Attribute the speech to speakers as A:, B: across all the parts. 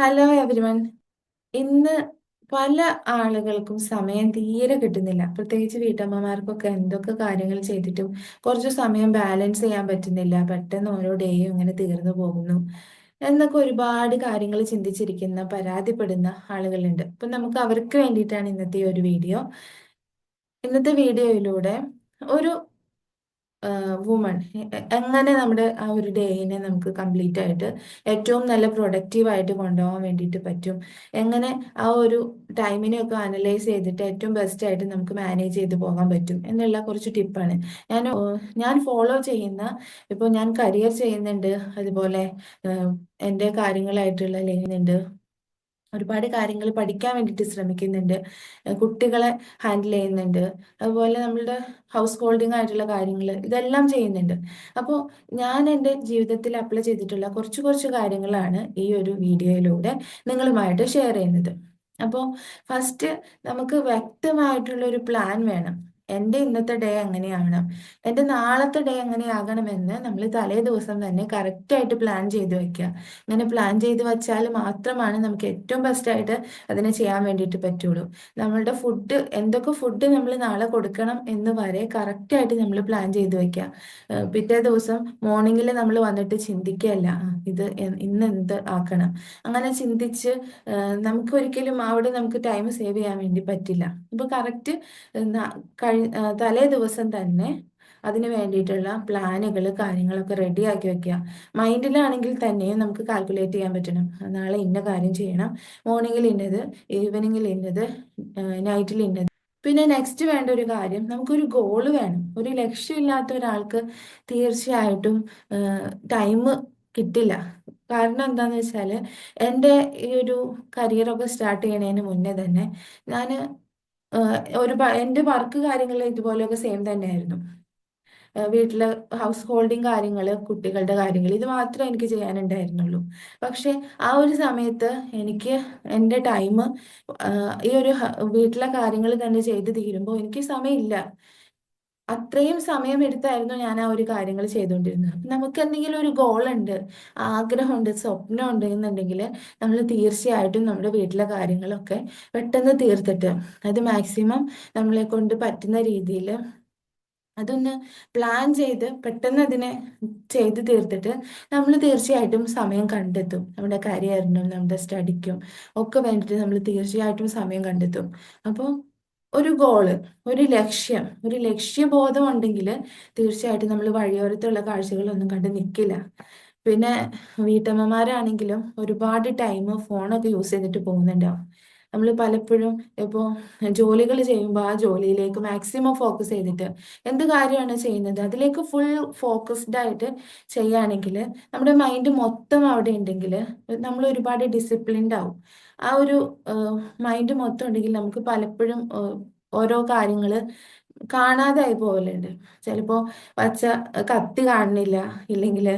A: Hello everyone. ഇന്ന് പല ആളുകൾക്കും സമയം തീരെ കിട്ടുന്നില്ല. പ്രത്യേകിച്ച് വീട്ടമ്മമാർക്കൊക്കെ എന്തൊക്കെ കാര്യങ്ങൾ ചെയ്തിട്ടും കുറച്ച് സമയം ബാലൻസ് ചെയ്യാൻ പറ്റുന്നില്ല. പെട്ടെന്ന് ഓരോ ഡേയും ഇങ്ങനെ തീർന്നു പോകുന്നു. എന്നൊക്കെ ഒരുപാട് കാര്യങ്ങൾ ചിന്തിച്ചിരിക്കുന്ന പരാതിപ്പെടുന്ന ആളുകളുണ്ട്. അപ്പൊ നമുക്ക് അവർക്ക് വേണ്ടിയിട്ടാണ് ഇന്നത്തെ ഒരു വീഡിയോ ഇന്നത്തെ വീഡിയോയിലൂടെ ഒരു വുമൺ എങ്ങനെ നമ്മുടെ ആ ഒരു ഡേയിനെ നമുക്ക് കംപ്ലീറ്റ് ആയിട്ട് ഏറ്റവും നല്ല പ്രൊഡക്റ്റീവായിട്ട് കൊണ്ടുപോകാൻ വേണ്ടിയിട്ട് പറ്റും? എങ്ങനെ ആ ഒരു ടൈമിനെയൊക്കെ അനലൈസ് ചെയ്തിട്ട് ഏറ്റവും ബെസ്റ്റ് ആയിട്ട് നമുക്ക് മാനേജ് ചെയ്ത് പോകാൻ പറ്റും? എന്നുള്ള കുറച്ച് ടിപ്പാണ് ഞാൻ ഞാൻ ഫോളോ ചെയ്യുന്ന ഇപ്പോൾ ഞാൻ കരിയർ ചെയ്യുന്നുണ്ട്. അതുപോലെ എന്റെ കാര്യങ്ങളായിട്ടുള്ള ചെയ്യുന്നുണ്ട് ഒരുപാട് കാര്യങ്ങൾ പഠിക്കാൻ വേണ്ടിയിട്ട് ശ്രമിക്കുന്നുണ്ട്. കുട്ടികളെ ഹാൻഡിൽ ചെയ്യുന്നുണ്ട്. അതുപോലെ നമ്മളുടെ ഹൗസ് ഹോൾഡിംഗ് ആയിട്ടുള്ള കാര്യങ്ങൾ ഇതെല്ലാം ചെയ്യുന്നുണ്ട്. അപ്പോൾ ഞാൻ എന്റെ ജീവിതത്തിൽ അപ്ലൈ ചെയ്തിട്ടുള്ള കുറച്ച് കുറച്ച് കാര്യങ്ങളാണ് ഈ ഒരു വീഡിയോയിലൂടെ നിങ്ങളുമായിട്ട് ഷെയർ ചെയ്യുന്നത്. അപ്പോൾ ഫസ്റ്റ് നമുക്ക് വ്യക്തമായിട്ടുള്ള ഒരു പ്ലാൻ വേണം. എന്റെ ഇന്നത്തെ ഡേ എങ്ങനെയാണ് എന്റെ നാളത്തെ ഡേ എങ്ങനെയാകണമെന്ന് നമ്മൾ തലേ ദിവസം തന്നെ കറക്റ്റായിട്ട് പ്ലാൻ ചെയ്ത് വെക്കുക ഇങ്ങനെ പ്ലാൻ ചെയ്ത് വെച്ചാൽ മാത്രമാണ് നമുക്ക് ഏറ്റവും ബെസ്റ്റായിട്ട് അതിനെ ചെയ്യാൻ വേണ്ടിയിട്ട് പറ്റുള്ളൂ. നമ്മളുടെ ഫുഡ് എന്തൊക്കെ ഫുഡ് നമ്മൾ നാളെ കൊടുക്കണം എന്ന് വരെ കറക്റ്റായിട്ട് നമ്മൾ പ്ലാൻ ചെയ്ത് വെക്കുക പിറ്റേ ദിവസം മോർണിംഗിൽ നമ്മൾ വന്നിട്ട് ചിന്തിക്കുകയല്ല ഇത് ഇന്ന് എന്ത് ആക്കണം? അങ്ങനെ ചിന്തിച്ച് നമുക്ക് ഒരിക്കലും അവിടെ നമുക്ക് ടൈം സേവ് ചെയ്യാൻ വേണ്ടി പറ്റില്ല. ഇപ്പൊ കറക്റ്റ് തലേ ദിവസം തന്നെ അതിന് വേണ്ടിയിട്ടുള്ള പ്ലാനുകൾ കാര്യങ്ങളൊക്കെ റെഡിയാക്കി വെക്കുക. മൈൻഡിലാണെങ്കിൽ തന്നെയും നമുക്ക് കാൽക്കുലേറ്റ് ചെയ്യാൻ പറ്റണം. നാളെ ഇന്ന കാര്യം ചെയ്യണം. മോർണിംഗിൽ ഇന്നത് ഈവനിങ്ങിൽ ഇന്നത് നൈറ്റിൽ ഇന്നത്. പിന്നെ നെക്സ്റ്റ് വേണ്ട ഒരു കാര്യം നമുക്കൊരു ഗോൾ വേണം. ഒരു ലക്ഷ്യമില്ലാത്ത ഒരാൾക്ക് തീർച്ചയായിട്ടും ടൈം കിട്ടില്ല. കാരണം എന്താന്ന് വെച്ചാൽ എന്റെ ഈ ഒരു കരിയറൊക്കെ സ്റ്റാർട്ട് ചെയ്യണതിന് മുന്നേ തന്നെ ഞാൻ ഒരു എന്റെ വർക്ക് കാര്യങ്ങൾ ഇതുപോലെയൊക്കെ സെയിം തന്നെയായിരുന്നു. വീട്ടിലെ ഹൗസ് ഹോൾഡിങ് കാര്യങ്ങൾ കുട്ടികളുടെ കാര്യങ്ങൾ ഇത് മാത്രമേ എനിക്ക് ചെയ്യാനുണ്ടായിരുന്നുള്ളൂ. പക്ഷെ ആ ഒരു സമയത്ത് എനിക്ക് എന്റെ ടൈം ഈ ഒരു വീട്ടിലെ കാര്യങ്ങൾ തന്നെ ചെയ്തു തീരുമ്പോൾ എനിക്ക് സമയമില്ല. അത്രയും സമയം എടുത്തായിരുന്നു ഞാൻ ആ ഒരു കാര്യങ്ങൾ ചെയ്തുകൊണ്ടിരുന്നത്. നമുക്ക് എന്തെങ്കിലും ഒരു ഗോൾ ഉണ്ട് ആഗ്രഹമുണ്ട് സ്വപ്നമുണ്ട് എന്നുണ്ടെങ്കിൽ നമ്മൾ തീർച്ചയായിട്ടും നമ്മുടെ വീട്ടിലെ കാര്യങ്ങളൊക്കെ പെട്ടെന്ന് തീർത്തിട്ട് അത് മാക്സിമം നമ്മളെ കൊണ്ട് പറ്റുന്ന രീതിയിൽ അതൊന്ന് പ്ലാൻ ചെയ്ത് പെട്ടെന്ന് അതിനെ ചെയ്ത് തീർത്തിട്ട് നമ്മൾ തീർച്ചയായിട്ടും സമയം കണ്ടെത്തും. നമ്മുടെ കരിയറിനും നമ്മുടെ സ്റ്റഡിക്കും ഒക്കെ വേണ്ടിയിട്ട് നമ്മൾ തീർച്ചയായിട്ടും സമയം കണ്ടെത്തും. അപ്പോൾ ഒരു ഗോൾ ഒരു ലക്ഷ്യം ഒരു ലക്ഷ്യബോധം ഉണ്ടെങ്കിൽ തീർച്ചയായിട്ടും നമ്മൾ വഴിയോരത്തുള്ള കാഴ്ചകളൊന്നും കണ്ട് നിൽക്കില്ല പിന്നെ വീട്ടമ്മമാരാണെങ്കിലും ഒരുപാട് ടൈം ഫോണൊക്കെ യൂസ് ചെയ്തിട്ട് പോകുന്നുണ്ടാവും. നമ്മൾ പലപ്പോഴും ഇപ്പോൾ ജോലികൾ ചെയ്യുമ്പോൾ ആ ജോലിയിലേക്ക് മാക്സിമം ഫോക്കസ് ചെയ്തിട്ട് എന്ത് കാര്യമാണ് ചെയ്യുന്നത്? അതിലേക്ക് ഫുൾ ഫോക്കസ്ഡ് ആയിട്ട് ചെയ്യുകയാണെങ്കിൽ നമ്മുടെ മൈൻഡ് മൊത്തം അവിടെ ഉണ്ടെങ്കിൽ നമ്മൾ ഒരുപാട് ഡിസിപ്ലിൻഡ് ആവും. ആ ഒരു മൈൻഡ് മൊത്തം ഉണ്ടെങ്കിൽ നമുക്ക് പലപ്പോഴും ഓരോ കാര്യങ്ങൾ കാണാതായി പോകലുണ്ട്. ചിലപ്പോൾ പച്ച കത്തി കാണുന്നില്ല ഇല്ലെങ്കിൽ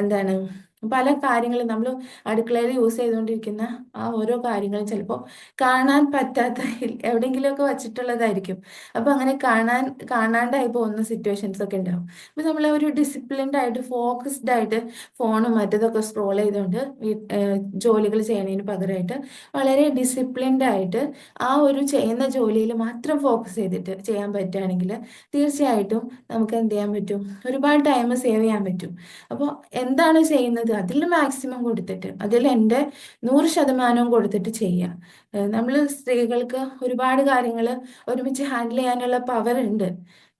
A: എന്താണ് പല കാര്യങ്ങളും നമ്മൾ അടുക്കളയിൽ യൂസ് ചെയ്തുകൊണ്ടിരിക്കുന്ന ആ ഓരോ കാര്യങ്ങളും ചിലപ്പോൾ കാണാൻ പറ്റാത്ത എവിടെയെങ്കിലുമൊക്കെ വച്ചിട്ടുള്ളതായിരിക്കും. അപ്പൊ അങ്ങനെ കാണാൻ കാണാണ്ടായി പോകുന്ന സിറ്റുവേഷൻസ് ഒക്കെ ഉണ്ടാവും. അപ്പൊ നമ്മൾ ഒരു ഡിസിപ്ലിൻഡ് ആയിട്ട് ഫോക്കസ്ഡ് ആയിട്ട് ഫോണും മറ്റതൊക്കെ സ്ക്രോൾ ചെയ്തുകൊണ്ട് ജോലികൾ ചെയ്യുന്നതിന് പകരമായിട്ട് വളരെ ഡിസിപ്ലിൻഡ് ആയിട്ട് ആ ഒരു ചെയ്യുന്ന ജോലിയിൽ മാത്രം ഫോക്കസ് ചെയ്തിട്ട് ചെയ്യാൻ പറ്റുകയാണെങ്കിൽ തീർച്ചയായിട്ടും നമുക്ക് എന്ത് ചെയ്യാൻ പറ്റും? ഒരുപാട് ടൈം സേവ് ചെയ്യാൻ പറ്റും. അപ്പോൾ എന്താണ് ചെയ്യുന്നത്? അതിൽ മാക്സിമം കൊടുത്തിട്ട് അതിൽ എന്റെ നൂറ് ശതമാനവും കൊടുത്തിട്ട് ചെയ്യാം. നമ്മൾ സ്ത്രീകൾക്ക് ഒരുപാട് കാര്യങ്ങൾ ഒരുമിച്ച് ഹാൻഡിൽ ചെയ്യാനുള്ള പവർ ഉണ്ട്.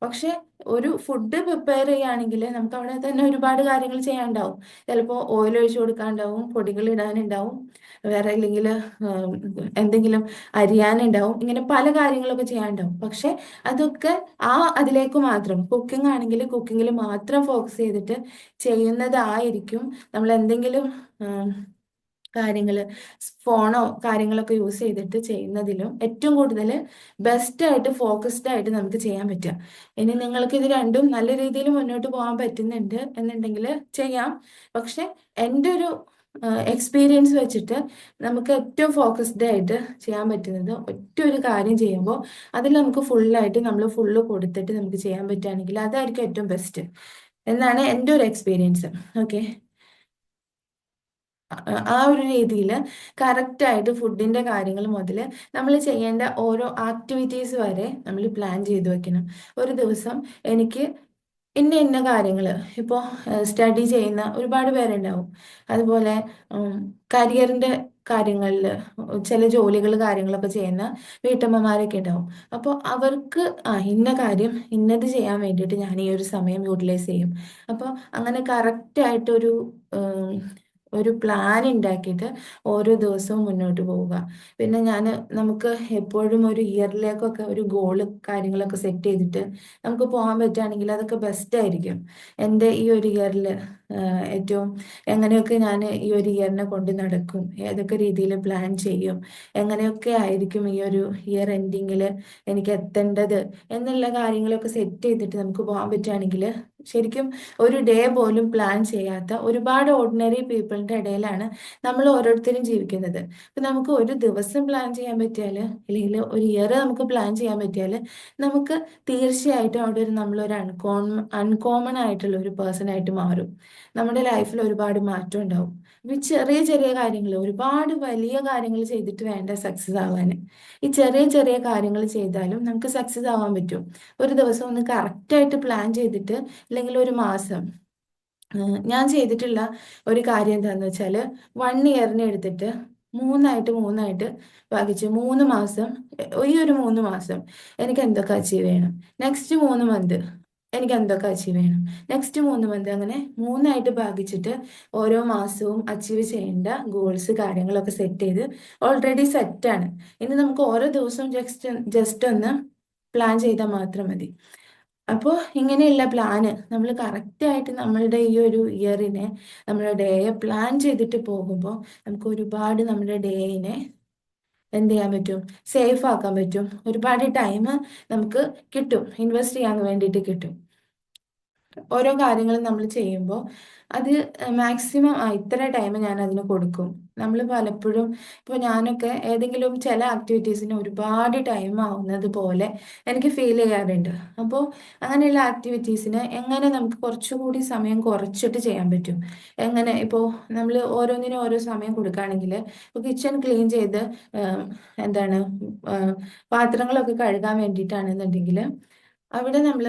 A: പക്ഷെ ഒരു ഫുഡ് പ്രിപ്പയർ ചെയ്യുകയാണെങ്കിൽ നമുക്ക് അവിടെ തന്നെ ഒരുപാട് കാര്യങ്ങൾ ചെയ്യാനുണ്ടാവും. ചിലപ്പോൾ ഓയിൽ ഒഴിച്ചു കൊടുക്കാനുണ്ടാവും പൊടികൾ ഇടാനുണ്ടാവും വേറെ അല്ലെങ്കിൽ എന്തെങ്കിലും അരിയാനുണ്ടാവും ഇങ്ങനെ പല കാര്യങ്ങളൊക്കെ ചെയ്യാനുണ്ടാവും. പക്ഷെ അതൊക്കെ ആ അതിലേക്ക് മാത്രം കുക്കിംഗ് ആണെങ്കിൽ കുക്കിങ്ങിൽ മാത്രം ഫോക്കസ് ചെയ്തിട്ട് ചെയ്യുന്നതായിരിക്കും നമ്മൾ എന്തെങ്കിലും കാര്യങ്ങൾ ഫോണോ കാര്യങ്ങളൊക്കെ യൂസ് ചെയ്തിട്ട് ചെയ്യുന്നതിലും ഏറ്റവും കൂടുതൽ ബെസ്റ്റ് ആയിട്ട് ഫോക്കസ്ഡ് ആയിട്ട് നമുക്ക് ചെയ്യാൻ പറ്റുക. ഇനി നിങ്ങൾക്ക് ഇത് രണ്ടും നല്ല രീതിയിൽ മുന്നോട്ട് പോകാൻ പറ്റുന്നുണ്ട് എന്നുണ്ടെങ്കിൽ ചെയ്യാം. പക്ഷെ എന്റെ ഒരു എക്സ്പീരിയൻസ് വെച്ചിട്ട് നമുക്ക് ഏറ്റവും ഫോക്കസ്ഡ് ആയിട്ട് ചെയ്യാൻ പറ്റുന്നത് ഒറ്റ ഒരു കാര്യം ചെയ്യുമ്പോൾ അതിൽ നമുക്ക് ഫുള്ളായിട്ട് നമ്മൾ ഫുള്ള് കൊടുത്തിട്ട് നമുക്ക് ചെയ്യാൻ പറ്റുകയാണെങ്കിൽ അതായിരിക്കും ഏറ്റവും ബെസ്റ്റ് എന്നാണ് എന്റെ ഒരു എക്സ്പീരിയൻസ് ഓക്കെ ആ ഒരു രീതിയിൽ കറക്റ്റായിട്ട് ഫുഡിന്റെ കാര്യങ്ങൾ മുതൽ നമ്മൾ ചെയ്യേണ്ട ഓരോ ആക്ടിവിറ്റീസ് വരെ നമ്മൾ പ്ലാൻ ചെയ്തു വെക്കണം. ഒരു ദിവസം എനിക്ക് ഇന്ന ഇന്ന കാര്യങ്ങൾ ഇപ്പോൾ സ്റ്റഡി ചെയ്യുന്ന ഒരുപാട് പേരുണ്ടാവും. അതുപോലെ കരിയറിന്റെ കാര്യങ്ങളിൽ ചില ജോലികൾ കാര്യങ്ങളൊക്കെ ചെയ്യുന്ന വീട്ടമ്മമാരൊക്കെ ഉണ്ടാവും. അപ്പോൾ അവർക്ക് ആ ഇന്ന കാര്യം ഇന്നത് ചെയ്യാൻ വേണ്ടിയിട്ട് ഞാൻ ഈ ഒരു സമയം യൂട്ടിലൈസ് ചെയ്യും. അപ്പോൾ അങ്ങനെ കറക്റ്റായിട്ടൊരു ഒരു പ്ലാൻ ഉണ്ടാക്കിയിട്ട് ഓരോ ദിവസവും മുന്നോട്ട് പോവുക. പിന്നെ ഞാൻ നമുക്ക് എപ്പോഴും ഒരു ഇയറിലേക്കൊക്കെ ഒരു ഗോൾ കാര്യങ്ങളൊക്കെ സെറ്റ് ചെയ്തിട്ട് നമുക്ക് പോകാൻ പറ്റുകയാണെങ്കിൽ അതൊക്കെ ബെസ്റ്റ് ആയിരിക്കും. എന്റെ ഈ ഒരു ഇയറിൽ ഏറ്റവും എങ്ങനെയൊക്കെ ഞാൻ ഈ ഒരു ഇയറിനെ കൊണ്ട് നടക്കും ഏതൊക്കെ രീതിയിൽ പ്ലാൻ ചെയ്യും എങ്ങനെയൊക്കെ ആയിരിക്കും ഈ ഒരു ഇയർ എൻഡിങ്ങിൽ എനിക്ക് എത്തേണ്ടത് എന്നുള്ള കാര്യങ്ങളൊക്കെ സെറ്റ് ചെയ്തിട്ട് നമുക്ക് പോകാൻ പറ്റുകയാണെങ്കിൽ ശരിക്കും ഒരു ഡേ പോലും പ്ലാൻ ചെയ്യാത്ത ഒരുപാട് ഓർഡിനറി പീപ്പിളിന്റെ ഇടയിലാണ് നമ്മൾ ഓരോരുത്തരും ജീവിക്കുന്നത്. അപ്പം നമുക്ക് ഒരു ദിവസം പ്ലാൻ ചെയ്യാൻ പറ്റിയാൽ അല്ലെങ്കിൽ ഒരു ഇയർ നമുക്ക് പ്ലാൻ ചെയ്യാൻ പറ്റിയാൽ നമുക്ക് തീർച്ചയായിട്ടും അവിടെ ഒരു നമ്മളൊരു അൺകോൺ അൺകോമൺ ആയിട്ടുള്ള ഒരു പേഴ്സൺ ആയിട്ട് മാറും. നമ്മുടെ ലൈഫിൽ ഒരുപാട് മാറ്റം ഉണ്ടാവും. ചെറിയ ചെറിയ കാര്യങ്ങൾ ഒരുപാട് വലിയ കാര്യങ്ങൾ ചെയ്തിട്ട് വേണ്ട സക്സസ് ആവാൻ ഈ ചെറിയ ചെറിയ കാര്യങ്ങൾ ചെയ്താലും നമുക്ക് സക്സസ് ആവാൻ പറ്റും. ഒരു ദിവസം ഒന്ന് കറക്റ്റായിട്ട് പ്ലാൻ ചെയ്തിട്ട് അല്ലെങ്കിൽ ഒരു മാസം ഞാൻ ചെയ്തിട്ടുള്ള ഒരു കാര്യം എന്താണെന്ന് വെച്ചാൽ വൺ ഇയറിനെ എടുത്തിട്ട് മൂന്നായിട്ട് മൂന്നായിട്ട് ഭാഗിച്ച് മൂന്ന് മാസം ഈ ഒരു മൂന്ന് മാസം എനിക്ക് എന്തൊക്കെ അച്ചീവ് ചെയ്യണം? നെക്സ്റ്റ് മൂന്ന് മന്ത് എനിക്ക് എന്തൊക്കെ അച്ചീവ് ചെയ്യണം. നെക്സ്റ്റ് മൂന്ന് മന്ത് അങ്ങനെ മൂന്നായിട്ട് ഭാഗിച്ചിട്ട് ഓരോ മാസവും അച്ചീവ് ചെയ്യേണ്ട ഗോൾസ് കാര്യങ്ങളൊക്കെ സെറ്റ് ചെയ്ത് ഓൾറെഡി സെറ്റാണ് ഇനി നമുക്ക് ഓരോ ദിവസവും ജസ്റ്റ് ജസ്റ്റ് ഒന്ന് പ്ലാൻ ചെയ്താൽ മാത്രം മതി. അപ്പോൾ ഇങ്ങനെയുള്ള പ്ലാന് നമ്മൾ കറക്റ്റായിട്ട് നമ്മളുടെ ഈ ഒരു ഇയറിനെ നമ്മുടെ ഡേയെ പ്ലാൻ ചെയ്തിട്ട് പോകുമ്പോൾ നമുക്ക് ഒരുപാട് നമ്മുടെ ഡേയിനെ എന്ത് ചെയ്യാൻ പറ്റും? സേഫ് ആക്കാൻ പറ്റും. ഒരുപാട് ടൈം നമുക്ക് കിട്ടും. ഇൻവെസ്റ്റ് ചെയ്യാൻ വേണ്ടിയിട്ട് കിട്ടും. ഓരോ കാര്യങ്ങളും നമ്മൾ ചെയ്യുമ്പോൾ അത് മാക്സിമം ഇത്ര ടൈം ഞാൻ അതിന് കൊടുക്കും. നമ്മൾ പലപ്പോഴും ഇപ്പോൾ ഞാനൊക്കെ ഏതെങ്കിലും ചില ആക്ടിവിറ്റീസിന് ഒരുപാട് ടൈം ആവുന്നത് പോലെ എനിക്ക് ഫീൽ ചെയ്യാറുണ്ട്. അപ്പോൾ അങ്ങനെയുള്ള ആക്ടിവിറ്റീസിന് എങ്ങനെ നമുക്ക് കുറച്ചുകൂടി സമയം കുറച്ചിട്ട് ചെയ്യാൻ പറ്റും? എങ്ങനെ ഇപ്പോൾ നമ്മൾ ഓരോന്നിനും ഓരോ സമയം കൊടുക്കുകയാണെങ്കിൽ ഇപ്പോൾ കിച്ചൺ ക്ലീൻ ചെയ്ത് എന്താണ് പാത്രങ്ങളൊക്കെ കഴുകാൻ വേണ്ടിയിട്ടാണെന്നുണ്ടെങ്കിൽ അവിടെ നമ്മൾ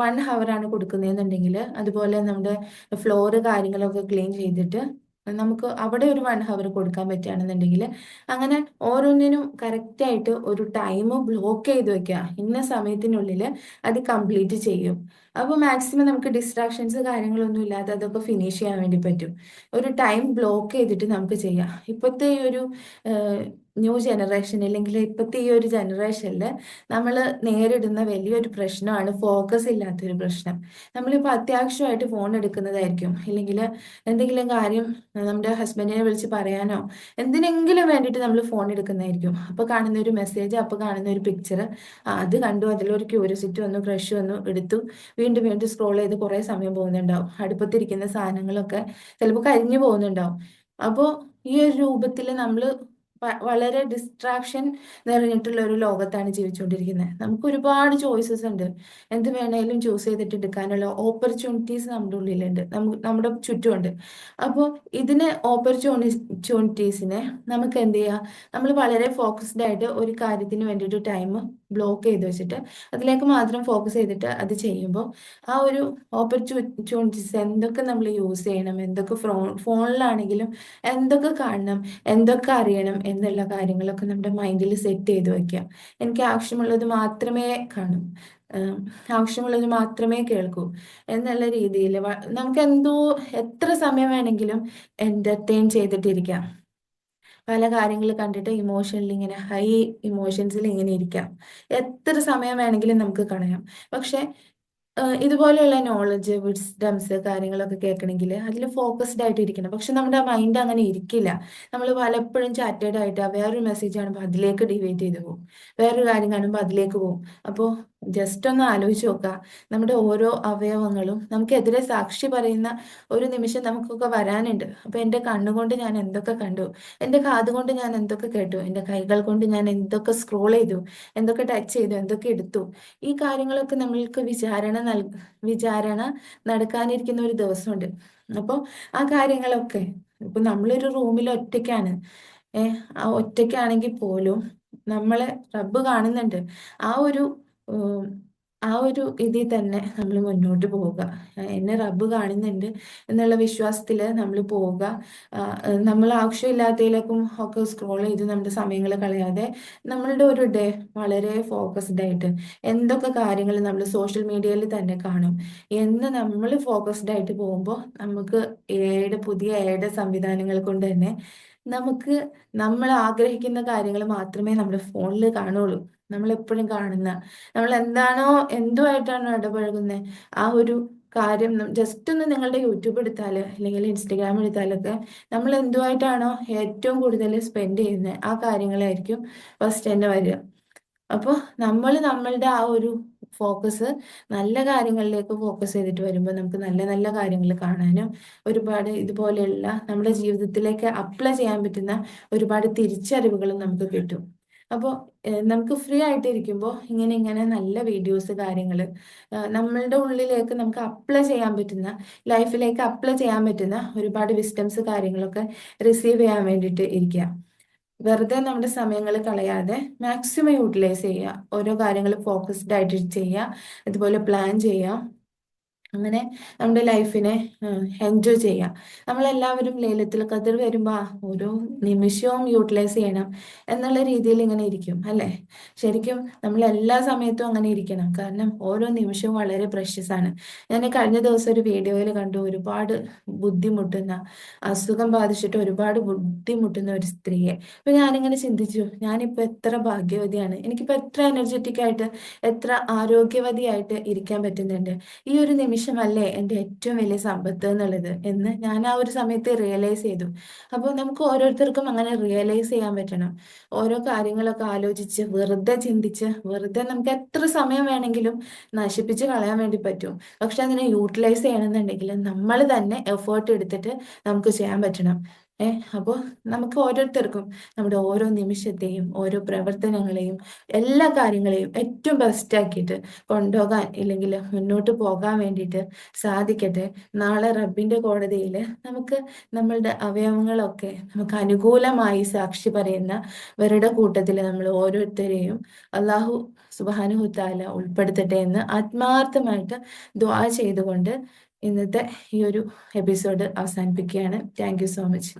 A: വൺ ഹവർ ആണ് കൊടുക്കുന്നതെന്നുണ്ടെങ്കിൽ അതുപോലെ നമ്മുടെ ഫ്ലോറ് കാര്യങ്ങളൊക്കെ ക്ലീൻ ചെയ്തിട്ട് നമുക്ക് അവിടെ ഒരു വൺ ഹവർ കൊടുക്കാൻ പറ്റുകയാണെന്നുണ്ടെങ്കിൽ അങ്ങനെ ഓരോന്നിനും കറക്റ്റായിട്ട് ഒരു ടൈം ബ്ലോക്ക് ചെയ്ത് വെക്കുക. ഇന്ന സമയത്തിനുള്ളിൽ അത് കംപ്ലീറ്റ് ചെയ്യും. അപ്പോൾ മാക്സിമം നമുക്ക് ഡിസ്ട്രാക്ഷൻസ് കാര്യങ്ങളൊന്നും ഇല്ലാതെ അതൊക്കെ ഫിനിഷ് ചെയ്യാൻ വേണ്ടി പറ്റും. ഒരു ടൈം ബ്ലോക്ക് ചെയ്തിട്ട് നമുക്ക് ചെയ്യാം. ഇപ്പോഴത്തെ ഈ ഒരു ന്യൂ ജനറേഷൻ അല്ലെങ്കിൽ ഇപ്പോഴത്തെ ഈ ഒരു ജനറേഷനിൽ നമ്മൾ നേരിടുന്ന വലിയൊരു പ്രശ്നമാണ് ഫോക്കസ് ഇല്ലാത്തൊരു പ്രശ്നം. നമ്മളിപ്പോൾ അത്യാവശ്യമായിട്ട് ഫോൺ എടുക്കുന്നതായിരിക്കും. ഇല്ലെങ്കിൽ എന്തെങ്കിലും കാര്യം നമ്മുടെ ഹസ്ബൻഡിനെ വിളിച്ച് പറയാനോ എന്തിനെങ്കിലും വേണ്ടിയിട്ട് നമ്മൾ ഫോൺ എടുക്കുന്നതായിരിക്കും. അപ്പോൾ കാണുന്ന ഒരു മെസ്സേജ് അപ്പോൾ കാണുന്ന ഒരു പിക്ചർ അത് കണ്ടു. അതിലൊരു ക്യൂരിയോസിറ്റി വന്നു ക്രഷ് വന്നു എടുത്തു. വീണ്ടും വീണ്ടും സ്ക്രോൾ ചെയ്ത് കുറേ സമയം പോകുന്നുണ്ടാവും. അടുപ്പത്തിരിക്കുന്ന സാധനങ്ങളൊക്കെ ചിലപ്പോൾ കരിഞ്ഞു പോകുന്നുണ്ടാവും. അപ്പോൾ ഈ ഒരു രൂപത്തിൽ നമ്മൾ വളരെ ഡിസ്ട്രാക്ഷൻ നിറഞ്ഞിട്ടുള്ള ഒരു ലോകത്താണ് ജീവിച്ചുകൊണ്ടിരിക്കുന്നത്. നമുക്ക് ഒരുപാട് ചോയ്സസ് ഉണ്ട്. എന്ത് വേണേലും ചൂസ് ചെയ്തിട്ട് എടുക്കാനുള്ള ഓപ്പർച്യൂണിറ്റീസ് നമ്മുടെ ഉള്ളിലുണ്ട്. നമുക്ക് നമ്മുടെ ചുറ്റുമുണ്ട്. അപ്പോൾ ഇതിന് ഓപ്പർച്യൂണിറ്റീസിനെ നമുക്ക് എന്ത് ചെയ്യാം? നമ്മൾ വളരെ ഫോക്കസ്ഡ് ആയിട്ട് ഒരു കാര്യത്തിന് വേണ്ടിയിട്ട് ടൈം ബ്ലോക്ക് ചെയ്ത് വെച്ചിട്ട് അതിലേക്ക് മാത്രം ഫോക്കസ് ചെയ്തിട്ട് അത് ചെയ്യുമ്പോൾ ആ ഒരു ഓപ്പർച്യൂണിറ്റീസ് എന്തൊക്കെ നമ്മൾ യൂസ് ചെയ്യണം എന്തൊക്കെ ഫ്രോ ഫോണിലാണെങ്കിലും എന്തൊക്കെ കാണണം എന്തൊക്കെ അറിയണം എന്നുള്ള കാര്യങ്ങളൊക്കെ നമ്മുടെ മൈൻഡിൽ സെറ്റ് ചെയ്ത് വെക്കുക. എനിക്ക് ആവശ്യമുള്ളത് മാത്രമേ കാണും. ആവശ്യമുള്ളത് മാത്രമേ കേൾക്കൂ എന്നുള്ള രീതിയിൽ നമുക്ക് എന്തോ എത്ര സമയം വേണമെങ്കിലും എന്റർടൈൻ ചെയ്തിട്ടിരിക്കാം. പല കാര്യങ്ങൾ കണ്ടിട്ട് ഇമോഷനിൽ ഇങ്ങനെ ഹൈ ഇമോഷൻസിൽ ഇങ്ങനെ ഇരിക്കാം. എത്ര സമയം വേണമെങ്കിലും നമുക്ക് കളയാം. പക്ഷെ ഇതുപോലെയുള്ള നോളജ് വിസ്ഡംസ് കാര്യങ്ങളൊക്കെ കേൾക്കണമെങ്കിൽ അതിൽ ഫോക്കസ്ഡ് ആയിട്ട് ഇരിക്കണം പക്ഷെ നമ്മുടെ മൈൻഡ് അങ്ങനെ ഇരിക്കില്ല. നമ്മൾ പലപ്പോഴും ചാറ്റേഡ് ആയിട്ട് വേറൊരു മെസ്സേജ് കാണുമ്പോൾ അതിലേക്ക് ഡിവൈറ്റ് ചെയ്ത് പോകും വേറൊരു കാര്യം കാണുമ്പോൾ അതിലേക്ക് പോകും അപ്പോൾ ജസ്റ്റ് ഒന്ന് ആലോചിച്ച് നോക്കുക. നമ്മുടെ ഓരോ അവയവങ്ങളും നമുക്കെതിരെ സാക്ഷി പറയുന്ന ഒരു നിമിഷം നമുക്കൊക്കെ വരാനുണ്ട്. അപ്പൊ എന്റെ കണ്ണുകൊണ്ട് ഞാൻ എന്തൊക്കെ കണ്ടു? എന്റെ കാതുകൊണ്ട് ഞാൻ എന്തൊക്കെ കേട്ടു? എന്റെ കൈകൾ കൊണ്ട് ഞാൻ എന്തൊക്കെ സ്ക്രോൾ ചെയ്തു? എന്തൊക്കെ ടച്ച് ചെയ്തു? എന്തൊക്കെ എടുത്തു? ഈ കാര്യങ്ങളൊക്കെ നമ്മൾക്ക് വിചാരണ നൽ വിചാരണ നടക്കാനിരിക്കുന്ന ഒരു ദിവസമുണ്ട്. അപ്പോൾ ആ കാര്യങ്ങളൊക്കെ ഇപ്പൊ നമ്മളൊരു റൂമിൽ ഒറ്റയ്ക്കാണ്. ഏഹ് ആ ഒറ്റയ്ക്കാണെങ്കിൽ പോലും നമ്മളെ റബ്ബ് കാണുന്നുണ്ട്. ആ ഒരു ആ ഒരു ഇതിൽ തന്നെ നമ്മൾ മുന്നോട്ട് പോവുക. എന്നെ റബ്ബ് കാണുന്നുണ്ട് എന്നുള്ള വിശ്വാസത്തിൽ നമ്മൾ പോവുക. നമ്മൾ ആവശ്യമില്ലാത്തതിലേക്കും ഒക്കെ സ്ക്രോൾ ചെയ്ത് നമ്മുടെ സമയങ്ങൾ കളയാതെ നമ്മളുടെ ഒരു ഡേ വളരെ ഫോക്കസ്ഡ് ആയിട്ട് എന്തൊക്കെ കാര്യങ്ങൾ നമ്മൾ സോഷ്യൽ മീഡിയയിൽ തന്നെ കാണും. എന്ന് നമ്മൾ ഫോക്കസ്ഡ് ആയിട്ട് പോകുമ്പോൾ നമുക്ക് ഏഴ് പുതിയ ഏഴ് സംവിധാനങ്ങൾ കൊണ്ട് തന്നെ നമുക്ക് നമ്മൾ ആഗ്രഹിക്കുന്ന കാര്യങ്ങൾ മാത്രമേ നമ്മുടെ ഫോണിൽ കാണുള്ളൂ നമ്മൾ എപ്പോഴും കാണുന്ന നമ്മൾ എന്താണോ എന്തുമായിട്ടാണോ ഇടപഴകുന്നത് ആ ഒരു കാര്യം ജസ്റ്റ് ഒന്ന് നിങ്ങളുടെ യൂട്യൂബ് എടുത്താൽ അല്ലെങ്കിൽ ഇൻസ്റ്റഗ്രാം എടുത്താലൊക്കെ നമ്മൾ എന്തുമായിട്ടാണോ ഏറ്റവും കൂടുതൽ സ്പെൻഡ് ചെയ്യുന്നത് ആ കാര്യങ്ങളായിരിക്കും ഫസ്റ്റ് തന്നെ വരിക. അപ്പോൾ നമ്മൾ നമ്മളുടെ ആ ഒരു ഫോക്കസ് നല്ല കാര്യങ്ങളിലേക്ക് ഫോക്കസ് ചെയ്തിട്ട് വരുമ്പോൾ നമുക്ക് നല്ല നല്ല കാര്യങ്ങൾ കാണാനും ഒരുപാട് ഇതുപോലെയുള്ള നമ്മുടെ ജീവിതത്തിലേക്ക് അപ്ലൈ ചെയ്യാൻ പറ്റുന്ന ഒരുപാട് തിരിച്ചറിവുകളും നമുക്ക് കിട്ടും. അപ്പോൾ നമുക്ക് ഫ്രീ ആയിട്ട് ഇരിക്കുമ്പോൾ ഇങ്ങനെ ഇങ്ങനെ നല്ല വീഡിയോസ് കാര്യങ്ങൾ നമ്മളുടെ ഉള്ളിലേക്ക് നമുക്ക് അപ്ലൈ ചെയ്യാൻ പറ്റുന്ന ലൈഫിലേക്ക് അപ്ലൈ ചെയ്യാൻ പറ്റുന്ന ഒരുപാട് വിസ്റ്റംസ് കാര്യങ്ങളൊക്കെ റിസീവ് ചെയ്യാൻ വേണ്ടിയിട്ട് ഇരിക്കുക വെറുതെ നമ്മുടെ സമയങ്ങൾ കളയാതെ മാക്സിമം യൂട്ടിലൈസ് ചെയ്യുക. ഓരോ കാര്യങ്ങൾ ഫോക്കസ്ഡ് ആയിട്ട് ചെയ്യുക അതുപോലെ പ്ലാൻ ചെയ്യുക അങ്ങനെ നമ്മുടെ ലൈഫിനെ എൻജോയ് ചെയ്യാം. നമ്മളെല്ലാവരും ലേലത്തിൽ കതിർ വരുമ്പോൾ ഓരോ നിമിഷവും യൂട്ടിലൈസ് ചെയ്യണം എന്നുള്ള രീതിയിൽ ഇങ്ങനെ ഇരിക്കും അല്ലേ? ശരിക്കും നമ്മൾ എല്ലാ സമയത്തും അങ്ങനെ ഇരിക്കണം. കാരണം ഓരോ നിമിഷവും വളരെ പ്രഷ്യസ് ആണ്. ഞാൻ കഴിഞ്ഞ ദിവസം ഒരു വീഡിയോയിൽ കണ്ടു ഒരുപാട് ബുദ്ധിമുട്ടുന്ന അസുഖം ബാധിച്ചിട്ട് ഒരുപാട് ബുദ്ധിമുട്ടുന്ന ഒരു സ്ത്രീയെ. അപ്പൊ ഞാനിങ്ങനെ ചിന്തിച്ചു ഞാനിപ്പോ എത്ര ഭാഗ്യവതിയാണ്. എനിക്കിപ്പോ എത്ര എനർജറ്റിക് ആയിട്ട് എത്ര ആരോഗ്യവതിയായിട്ട് ഇരിക്കാൻ പറ്റുന്നുണ്ട്. ഈ ഒരു നിമിഷമല്ലേ എന്റെ ഏറ്റവും വലിയ സമ്പത്ത് എന്നുള്ളത് എന്ന് ഞാൻ ആ ഒരു സമയത്ത് റിയലൈസ് ചെയ്തു. അപ്പോൾ നമുക്ക് ഓരോരുത്തർക്കും അങ്ങനെ റിയലൈസ് ചെയ്യാൻ പറ്റണം. ഓരോ കാര്യങ്ങളൊക്കെ ആലോചിച്ച് വെറുതെ ചിന്തിച്ച് വെറുതെ നമുക്ക് എത്ര സമയം വേണമെങ്കിലും നശിപ്പിച്ച് കളയാൻ വേണ്ടി പറ്റും. പക്ഷെ അതിനെ യൂട്ടിലൈസ് ചെയ്യണമെന്നുണ്ടെങ്കിൽ നമ്മൾ തന്നെ എഫേർട്ട് എടുത്തിട്ട് നമുക്ക് ചെയ്യാൻ പറ്റണം. ഏഹ് അപ്പോൾ നമുക്ക് ഓരോരുത്തർക്കും നമ്മുടെ ഓരോ നിമിഷത്തെയും ഓരോ പ്രവർത്തനങ്ങളെയും എല്ലാ കാര്യങ്ങളെയും ഏറ്റവും ബെസ്റ്റ് ആക്കിയിട്ട് കൊണ്ടുപോകാൻ ഇല്ലെങ്കിൽ മുന്നോട്ട് പോകാൻ വേണ്ടിയിട്ട് സാധിക്കട്ടെ. നാളെ റബ്ബിന്റെ കോടതിയിൽ നമുക്ക് നമ്മളുടെ അവയവങ്ങളൊക്കെ നമുക്ക് അനുകൂലമായി സാക്ഷി പറയുന്നവരുടെ കൂട്ടത്തിൽ നമ്മൾ ഓരോരുത്തരെയും അള്ളാഹു സുബാനുഹുത്താല ഉൾപ്പെടുത്തട്ടെ എന്ന് ആത്മാർത്ഥമായിട്ട് ദ്വാ ചെയ്തുകൊണ്ട് ഇന്നത്തെ ഈ ഒരു എപ്പിസോഡ് അവസാനിപ്പിക്കുകയാണ്. Thank so much